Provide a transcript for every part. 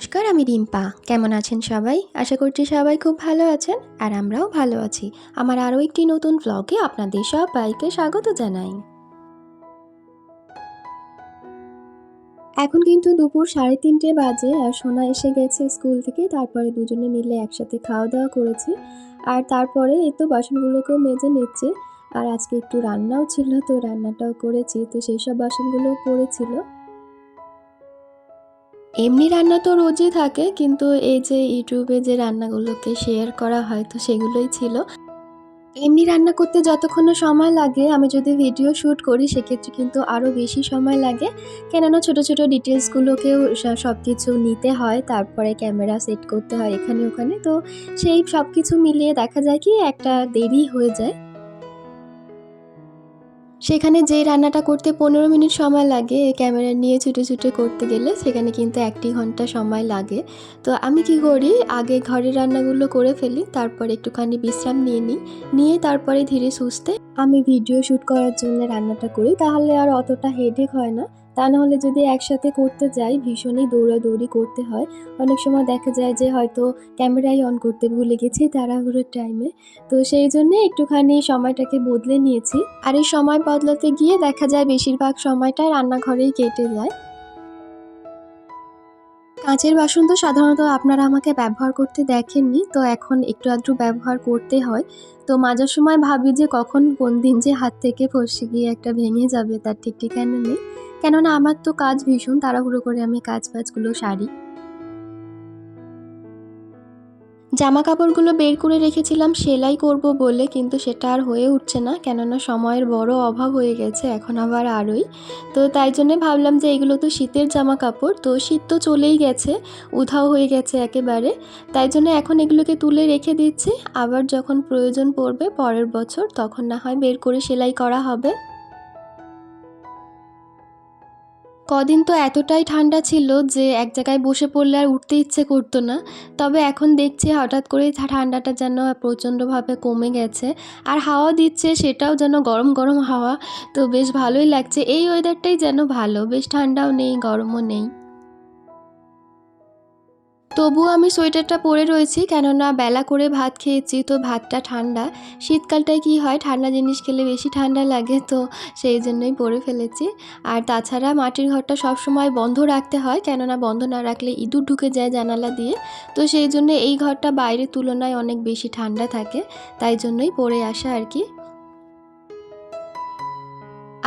আমি রিম্পা। কেমন আছেন সবাই? আশা করছি সবাই খুব ভালো আছেন আর আমরাও ভালো আছি। আমার আরও একটি নতুন ব্লগে আপনাদের সবাইকে স্বাগত জানাই। এখন কিন্তু দুপুর সাড়ে তিনটে বাজে আর সোনা এসে গেছে স্কুল থেকে, তারপরে দুজনে মিলে একসাথে খাওয়া দাওয়া করেছি। আর তারপরে এই তো বাসনগুলোকেও মেজে নিচ্ছে। আর আজকে একটু রান্নাও ছিল, তো রান্নাটাও করেছি। তো সেই সব বাসনগুলোও পড়েছিল। এমনি রান্না তো রোজই থাকে, কিন্তু এই যে ইউটিউবে যে রান্নাগুলোকে শেয়ার করা হয়, তো সেগুলোই ছিল। এমনি রান্না করতে যতক্ষণ সময় লাগে, আমি যদি ভিডিও শ্যুট করি, সেক্ষেত্রে কিন্তু আরও বেশি সময় লাগে। কেননা ছোট ছোট ডিটেলসগুলোকেও সব কিছু নিতে হয়, তারপরে ক্যামেরা সেট করতে হয় এখানে, ওখানে। তো সেই সব কিছু মিলিয়ে দেখা যায় কি, একটা দেরি হয়ে যায়। সেখানে যে রান্নাটা করতে পনেরো মিনিট সময় লাগে, ক্যামেরা নিয়ে ছুটে ছুটে করতে গেলে সেখানে কিন্তু একটি ঘণ্টা সময় লাগে। তো আমি কি করি, আগে ঘরের রান্নাগুলো করে ফেলি, তারপর একটুখানি বিশ্রাম নিয়ে নিই। নিয়ে তারপরে ধীরে সুস্থে আমি ভিডিও শ্যুট করার জন্য রান্নাটা করি। তাহলে আর অতটা হেডেক হয় না। তা নাহলে যদি একসাথে করতে যাই, ভীষণই দৌড়াদৌড়ি করতে হয়। অনেক সময় দেখা যায় যে হয়তো ক্যামেরাই অন করতে ভুলে গেছি তাড়াহুড়োর টাইমে তো সেই জন্যে একটুখানি সময়টাকে বদলে নিয়েছি। আর এই সময় বদলাতে গিয়ে দেখা যায় বেশিরভাগ সময়টা রান্নাঘরেই কেটে যায়। কাঁচের বাসন তো সাধারণত আপনারা আমাকে ব্যবহার করতে দেখেননি, তো এখন একটু আধটু ব্যবহার করতে হয়। তো মাঝার সময় ভাবি যে কখন কোন দিন যে হাত থেকে ফসে গিয়ে একটা ভেঙে যাবে, তার ঠিক ঠিকানা নেই। কেননা আমার তো কাজ ভীষণ তাড়াহুড়ো করে আমি কাজ বাজগুলো সারি। জামা কাপড়গুলো বের করে রেখেছিলাম, সেলাই করব বলে, কিন্তু সেটা আর হয়ে উঠছে না, কেননা সময়ের বড় অভাব হয়ে গেছে, এখন আবার আরই। তো তাই জন্যে ভাবলাম যে এগুলো তো শীতের জামা কাপড় তো শীত তো চলেই গেছে, উধাও হয়ে গেছে একেবারে। তাই জন্য এখন এগুলোকে তুলে রেখে দিচ্ছি, আবার যখন প্রয়োজন পড়বে পরের বছর, তখন না হয় বের করে সেলাই করা হবে। কদিন তো এতটাই ঠান্ডা ছিল যে এক জায়গায় বসে পড়লে আর উঠতে ইচ্ছে করতো না। তবে এখন দেখছি হঠাৎ করে ঠান্ডাটা যেন প্রচণ্ডভাবে কমে গেছে। আর হাওয়া দিচ্ছে, সেটাও যেন গরম গরম হাওয়া। তো বেশ ভালোই লাগছে। এই ওয়েদারটাই যেন ভালো। বেশ ঠান্ডাও নেই, গরমও নেই। তবুও আমি সোয়েটারটা পরে রয়েছি, কেননা বেলা করে ভাত খেয়েছি, তো ভাতটা ঠান্ডা। শীতকালটায় কি হয়, ঠান্ডা জিনিস খেলে বেশি ঠান্ডা লাগে, তো সেই জন্যই পরে ফেলেছি। আর তাছাড়া মাটির ঘরটা সব সময় বন্ধ রাখতে হয়, কেননা বন্ধ না রাখলে ইঁদুর ঢুকে যায় জানালা দিয়ে। তো সেই জন্য এই ঘরটা বাইরের তুলনায় অনেক বেশি ঠান্ডা থাকে, তাই জন্যই পরে আসা আর কি।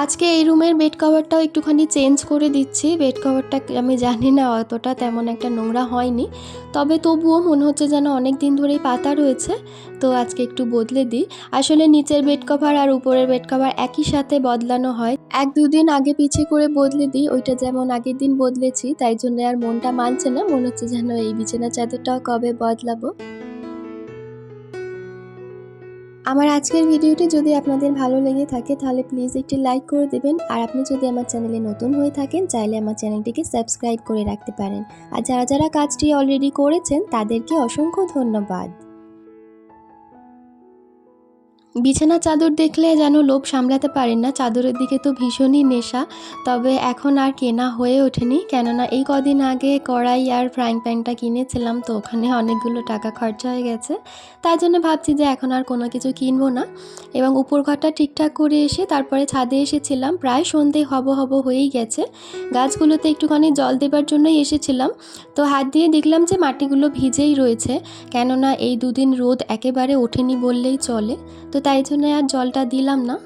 আজকে এই রুমের বেড কভারটাও একটুখানি চেঞ্জ করে দিচ্ছি। বেড কভারটা আমি জানি না অতটা তেমন একটা নোংরা হয়নি। তবে তবুও মনে হচ্ছে যেন অনেক দিন ধরেই পাতা রয়েছে, তো আজকে একটু বদলে দিই। আসলে নিচের বেড কভার আর উপরের বেড কভার একই সাথে বদলানো হয়। এক দুদিন আগে পিছিয়ে করে বদলে দিই, ওইটা যেমন আগের দিন বদলেছি, তাই জন্য আর মনটা মানছে না। মনে হচ্ছে যেন এই বিছানা চাদরটাও কবে বদলাবো। আমার আজকের ভিডিওটি যদি আপনাদের ভালো লেগে থাকে, তাহলে প্লিজ একটি লাইক করে দেবেন। আর আপনি যদি আমার চ্যানেলে নতুন হয়ে থাকেন, চাইলে আমার চ্যানেলটিকে সাবস্ক্রাইব করে রাখতে পারেন। আর যারা যারা কাজটি অলরেডি করেছেন, তাদেরকে অসংখ্য ধন্যবাদ। বিছানা চাদর দেখলে যেন লোভ সামলাতে পারেন না। চাদরের দিকে তো ভীষণই নেশা। তবে এখন আর কেনা হয়ে ওঠেনি। কেননা এই কদিন আগে কড়াই আর ফ্রাইং প্যানটা কিনেছিলাম তো ওখানে অনেকগুলো টাকা খরচা হয়ে গেছে। তাই জন্য ভাবছি যে এখন আর কোনো কিছু কিনবো না। এবং উপর ঘরটা ঠিকঠাক করে এসে তারপরে ছাদে এসেছিলাম। প্রায় সন্ধে হব হব হয়েই গেছে। গাছগুলোতে একটুখানি জল দেবার জন্যই এসেছিলাম। তো হাত দিয়ে দেখলাম যে মাটিগুলো ভিজেই রয়েছে। কেননা এই দুদিন রোদ একেবারে ওঠেনি বললেই চলে। তো তাই জন্য আর জলটা দিলাম না।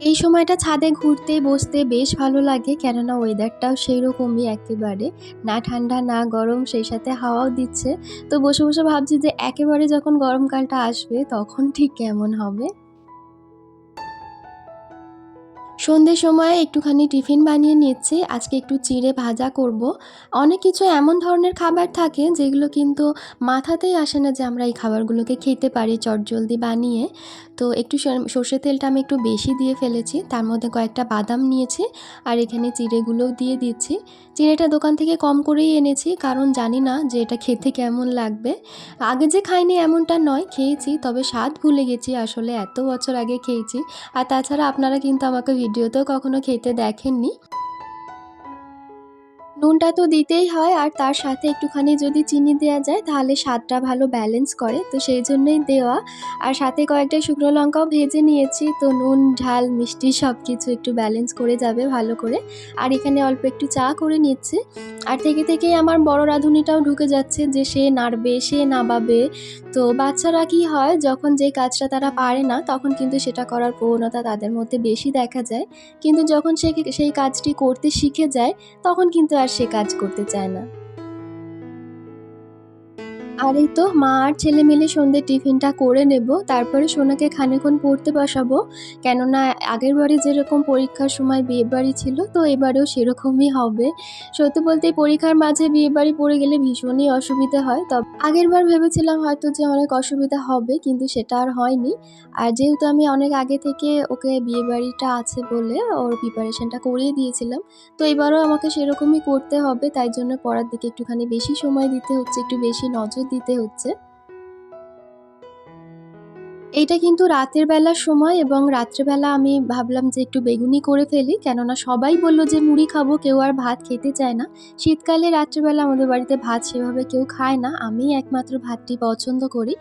এই সময়টা ছাদে ঘুরতে, বসতে বেশ ভালো লাগে, কেননা ওয়েদারটাও সেই রকমই একেবারে। না ঠান্ডা, না গরম, সেই সাথে হাওয়াও দিচ্ছে। তো বসে বসে ভাবছি যে একেবারে যখন গরমকালটা আসবে, তখন ঠিক কেমন হবে? সন্ধ্যের সময় একটুখানি টিফিন বানিয়ে নিচ্ছি। আজকে একটু চিড়ে ভাজা করব। অনেক কিছু এমন ধরনের খাবার থাকে যেগুলো কিন্তু মাথাতেই আসে না যে আমরা এই খাবারগুলোকে খেতে পারি চটজলদি বানিয়ে। তো একটু সর্ষের তেলটা আমি একটু বেশি দিয়ে ফেলেছি। তার মধ্যে কয়েকটা বাদাম নিয়েছি আর এখানে চিড়েগুলোও দিয়ে দিচ্ছি। চিড়েটা দোকান থেকে কম করেই এনেছি কারণ জানি না যে এটা খেতে কেমন লাগবে। আগে যে খাইনি এমনটা নয়, খেয়েছি তবে স্বাদ ভুলে গেছি আসলে এত বছর আগে খেয়েছি। আর তাছাড়া আপনারা কিন্তু আমাকে ভিডিওতেও কখনো খেতে দেখেননি। নুনটা তো দিতেই হয় আর তার সাথে একটুখানি যদি চিনি দেওয়া যায় তাহলে স্বাদটা ভালো ব্যালেন্স করে। তো সেই জন্যই দেওয়া। আর সাথে কয়েকটা শুকনো লঙ্কাও ভেজে নিয়েছি। তো নুন, ঝাল, মিষ্টি সব কিছু একটু ব্যালেন্স করে যাবে ভালো করে। আর এখানে অল্প একটু চা করে নিচ্ছে। আর থেকে থেকেই আমার বড় রাঁধুনিটাও ঢুকে যাচ্ছে যে সে নাড়বে, সে নাবাবে তো বাচ্চারা কি হয়, যখন যে কাজটা তারা পারে না, তখন কিন্তু সেটা করার প্রবণতা তাদের মধ্যে বেশি দেখা যায়। কিন্তু যখন সে সেই কাজটি করতে শিখে যায়, তখন কিন্তু আর সে কাজ করতে চায় না। আর এই তো মা আর ছেলে মিলে সন্ধ্যের টিফিনটা করে নেব, তারপরে সোনাকে খানিক্ষণ পড়তে বসাবো। কেননা আগের বারে যেরকম পরীক্ষার সময় বিয়ে বাড়ি ছিল, তো এবারেও সেরকমই হবে। সত্যি বলতে পরীক্ষার মাঝে বিয়ে বাড়ি পড়ে গেলে ভীষণই অসুবিধা হয়। তবে আগের বার ভেবেছিলাম হয়তো যে অনেক অসুবিধা হবে, কিন্তু সেটা আর হয়নি। আর যেহেতু আমি অনেক আগে থেকে ওকে বিয়ে বাড়িটা আছে বলে ওর প্রিপারেশনটা করিয়ে দিয়েছিলাম, তো এবারও আমাকে সেরকমই করতে হবে। তাই জন্য পড়ার দিকে একটুখানি বেশি সময় দিতে হচ্ছে, একটু বেশি নজর দিতে হচ্ছে। এইটা কিন্তু রাতের বেলার সময় এবং রাত্রেবেলা আমি ভাবলাম যে একটু বেগুনি করে ফেলি, কেননা সবাই বলল যে মুড়ি খাব, কেউ আর ভাত খেতে চায় না। শীতকালে রাত্রেবেলা আমাদের বাড়িতে ভাত সেভাবে কেউ খায় না, আমি একমাত্র ভাতটি পছন্দ করি।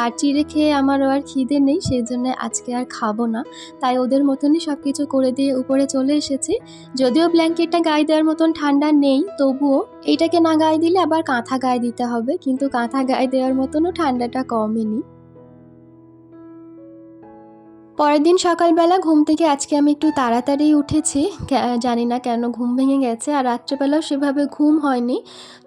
আর চিড়ে খেয়ে আমারও আর খিদে নেই সেই জন্য আজকে আর খাব না। তাই ওদের মতনই সব কিছু করে দিয়ে উপরে চলে এসেছি। যদিও ব্ল্যাঙ্কেটটা গায়ে দেওয়ার মতন ঠান্ডা নেই, তবুও এইটাকে না গায়ে দিলে আবার কাঁথা গায়ে দিতে হবে, কিন্তু কাঁথা গায়ে দেওয়ার মতনও ঠান্ডাটা কমেনি। পরের দিন সকালবেলা ঘুম থেকে আজকে আমি একটু তাড়াতাড়ি উঠেছি। জানি না কেন ঘুম ভেঙে গেছে আর রাত্রেবেলাও সেভাবে ঘুম হয়নি।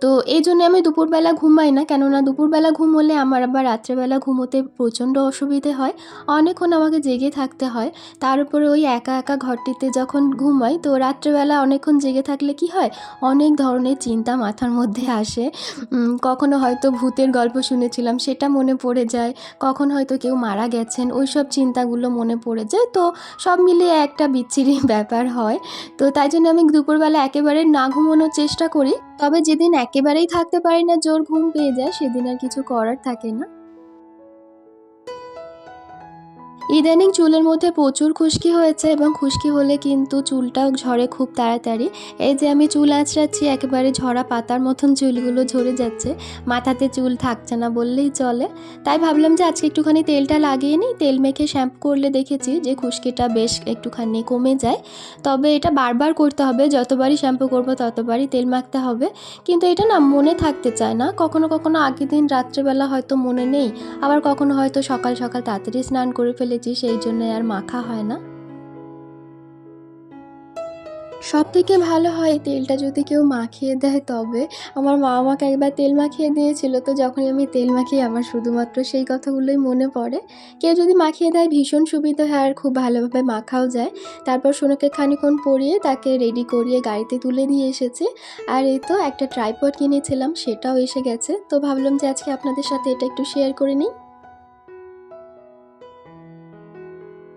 তো এই জন্য আমি দুপুরবেলা ঘুমাই না, কেননা দুপুরবেলা ঘুম হলে আমার আবার রাত্রেবেলা ঘুমোতে প্রচণ্ড অসুবিধে হয়। অনেকক্ষণ আমাকে জেগে থাকতে হয়। তার উপরে ওই একা একা ঘরটিতে যখন ঘুমাই, তো রাত্রেবেলা অনেকক্ষণ জেগে থাকলে কি হয়? অনেক ধরনের চিন্তা মাথার মধ্যে আসে। কখনো হয়তো ভূতের গল্প শুনেছিলাম, সেটা মনে পড়ে যায়। কখন হয়তো কেউ মারা গেছেন ওই সব চিন্তাগুলো মনে পড়ে যায়। তো সব মিলিয়ে একটা বিচ্ছিরি ব্যাপার হয়। তো তাই জন্য আমি দুপুরবেলা একেবারে না ঘুমানোর চেষ্টা করি। তবে যেদিন একেবারেই থাকতে পারি না, জোর ঘুম পেয়ে যায়, সেদিন আর কিছু করার থাকে না। ইদানিং চুলের মধ্যে প্রচুর খুশকি হয়েছে এবং খুশকি হলে কিন্তু চুলটাও ঝরে খুব তাড়াতাড়ি। এই যে আমি চুল আঁচড়াচ্ছি, একেবারে ঝরা পাতার মতন চুলগুলো ঝরে যাচ্ছে। মাথাতে চুল থাকছে না বললেই চলে। তাই ভাবলাম যে আজকে একটুখানি তেলটা লাগিয়ে নিই। তেল মেখে শ্যাম্পু করলে দেখেছি যে খুশকিটা বেশ একটুখানি কমে যায়। তবে এটা বারবার করতে হবে। যতবারই শ্যাম্পু করব ততবারই তেল মাখতে হবে। কিন্তু এটা না মনে থাকতে চায় না। কখনো কখনো আগের দিন রাত্রেবেলা হয়তো মনে নেই। আবার কখনো হয়তো সকাল সকাল তাড়াতাড়ি স্নান করে ফেলেছি সেই জন্য আর মাখা হয় না। সব থেকে ভালো হয় তেলটা যদি কেউ মাখিয়ে দেয় তবে। আমার মা আমাকে একবার তেল মাখিয়ে দিয়েছিল, তো যখনই আমি তেল মাখিয়ে আমার শুধুমাত্র সেই কথাগুলোই মনে পড়ে। কেউ যদি মাখিয়ে দেয়, ভীষণ সুবিধা হয় আর খুব ভালোভাবে মাখাও যায়। তারপর সোনাকে খানিক্ষণ পরিয়ে তাকে রেডি করিয়ে গাড়িতে তুলে দিয়ে এসেছে। আর এই তো একটা ট্রাইপড কিনেছিলাম, সেটাও এসে গেছে। তো ভাবলাম যে আজকে আপনাদের সাথে এটা একটু শেয়ার করে নিই।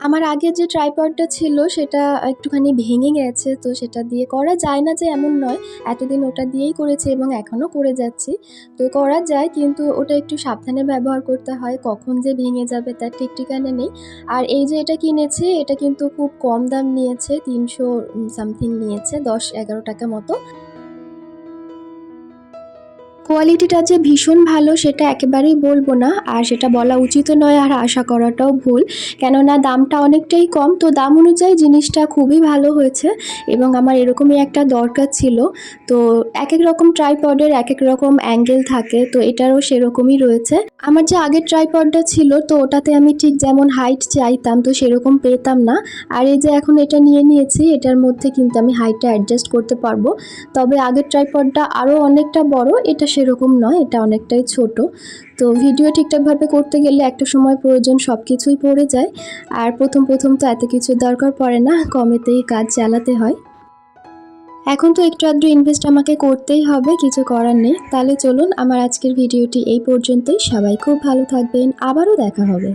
আমার আগের যে ট্রাইপডটা ছিল সেটা একটুখানি ভেঙে গেছে, তো সেটা দিয়ে করা যায় না যে এমন নয়। এতদিন ওটা দিয়েই করেছি এবং এখনও করে যাচ্ছি। তো করা যায় কিন্তু ওটা একটু সাবধানে ব্যবহার করতে হয়, কখন যে ভেঙে যাবে তার ঠিক ঠিকানা নেই। আর এই যে এটা কিনেছি, এটা কিন্তু খুব কম দাম নিয়েছে, তিনশো সামথিং নিয়েছে, দশ এগারো টাকা মতো। কোয়ালিটিটা যে ভীষণ ভালো, সেটা একেবারেই বলব না। আর সেটা বলা উচিত নয় আর আশা করাটাও ভুল। কেননা দামটা অনেকটাই কম, তো দাম অনুযায়ী জিনিসটা খুবই ভালো হয়েছে এবং আমার এরকমই একটা দরকার ছিল। তো এক এক রকম ট্রাইপডের এক এক রকম অ্যাঙ্গেল থাকে, তো এটারও সেরকমই রয়েছে। আমার যে আগের ট্রাইপডটা ছিল, তো ওটাতে আমি ঠিক যেমন হাইট চাইতাম, তো সেরকম পেতাম না। আর এই যে এখন এটা নিয়ে নিয়েছি, এটার মধ্যে কিন্তু আমি হাইটটা অ্যাডজাস্ট করতে পারব। তবে আগের ট্রাইপডটা আরও অনেকটা বড়, এটা সেরকম নয়, এটা অনেকটাই ছোট। তো ভিডিও ঠিকঠাকভাবে করতে গেলে একটা সময় প্রয়োজন সব কিছুই পড়ে যায়। আর প্রথম প্রথম তো এত কিছু দরকার পড়ে না, কমেতেই কাজ চালাতে হয়। এখন তো একটু আধটু ইনভেস্ট আমাকে করতেই হবে, কিছু করার নেই। তাহলে চলুন, আমার আজকের ভিডিওটি এই পর্যন্তই। সবাই খুব ভালো থাকবেন, আবারও দেখা হবে।